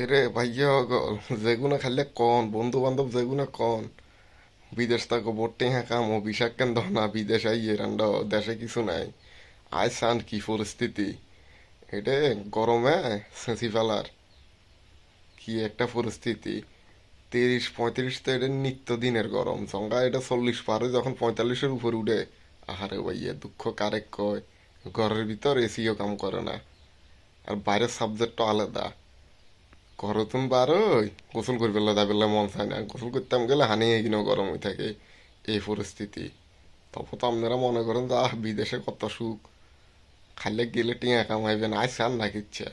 এরে ভাইয়া যেগুনা খাইলে কন বন্ধু বান্ধব যেগুনা কন, বিদেশ থাকো, বটে হ্যাঁ কাম ও বিষাক কেন না, বিদেশ আইয়ে রান্ড, দেশে কিছু নাই। আয় সান কি পরিস্থিতি? এটা গরমে সেঁচি ফেলার কি একটা পরিস্থিতি। তিরিশ পঁয়ত্রিশ তো এটা নিত্য দিনের গরম। জঙ্গা এটা চল্লিশ পারে, যখন পঁয়তাল্লিশের উপর উঠে, আহারে ভাইয়া, দুঃখ কারেক কয়? ঘরের ভিতর এসিও কাম করে না। আর বাইরের সাবজেক্টটা আলাদা। ঘরতুন বারোই গোসল করি পেলে পেলে মন চায় না গোসল করতাম গেলে হানি এগিনো গরম হয়ে থাকে এই পরিস্থিতি তখন তো আপনারা মনে করেন যে, আহ, বিদেশে কত সুখ। খাইলে গেলে টিয়া কামাইবেন আজ চান না কিচ্ছে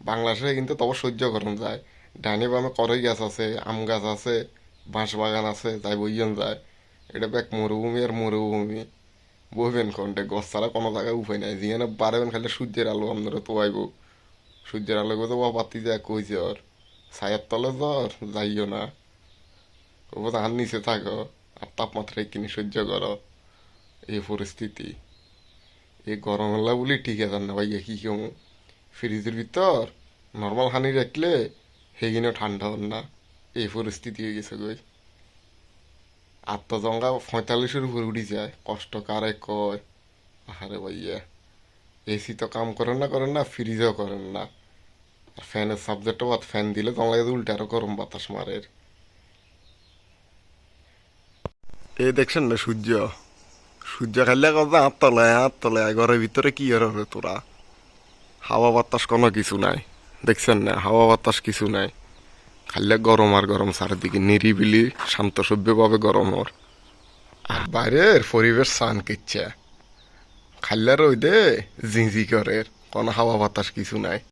বাংলাদেশে কিন্তু তবে সহ্য করেন যায়। ডাইনে বামে করই গাছ আছে, আম গাছ আছে, বাঁশ বাগান আছে তাই বইয়েন যায়। এটা ব্যাক মরুভূমি আর মরুভূমি বইবেন কোনটে গছ ছাড়া কোনো জায়গায় উপায় নাই। যেখানে বাড়বেন খালি সূর্যের আলো আপনারা তো আইব সূর্যের আলো তো বাতি যায় কই জ্বর ছায়ার তলে জ্বর যাইও না। ও ধান নিচে থাকো, আর তাপমাত্রা কিনে সহ্য করো। এই পরিস্থিতি। এই গরম হলা বলি, ঠিক আছে, না ভাইয়া, কি কেউ ফ্রিজের ভিতর নর্মাল হানি রাখলে সেগিনেও ঠান্ডা হন না। এই পরিস্থিতি হয়ে গেছে গই আর তো জঙ্গা পঁয়তাল্লিশের উপর উঠি যায়। কষ্ট কারে কয়? আহারে ভাইয়া, এসি তো কাম করেন না করেন না, ফ্রিজও করেন না। আর ফ্যানের সাবজেক্টও বাদ ফ্যান দিলে তোমার উল্টে আরও গরম বাতাস মারের এই দেখছেন না সূর্য? সূর্য খাইলে কথা হাত তলায় ঘরের ভিতরে কি আর হবে তোরা? হাওয়া বাতাস কোনো কিছু নাই। দেখছেন না হাওয়া বাতাস কিছু নাই। খাইলে গরম আর গরম চারিদিকে নিরিবিলি শান্ত সভ্যভাবে গরম ওর। আর বাইরের পরিবেশ সান কিচ্ছে খাইলে রই দে জিঞ্জি করে কোনো হাওয়া বাতাস কিছু নাই।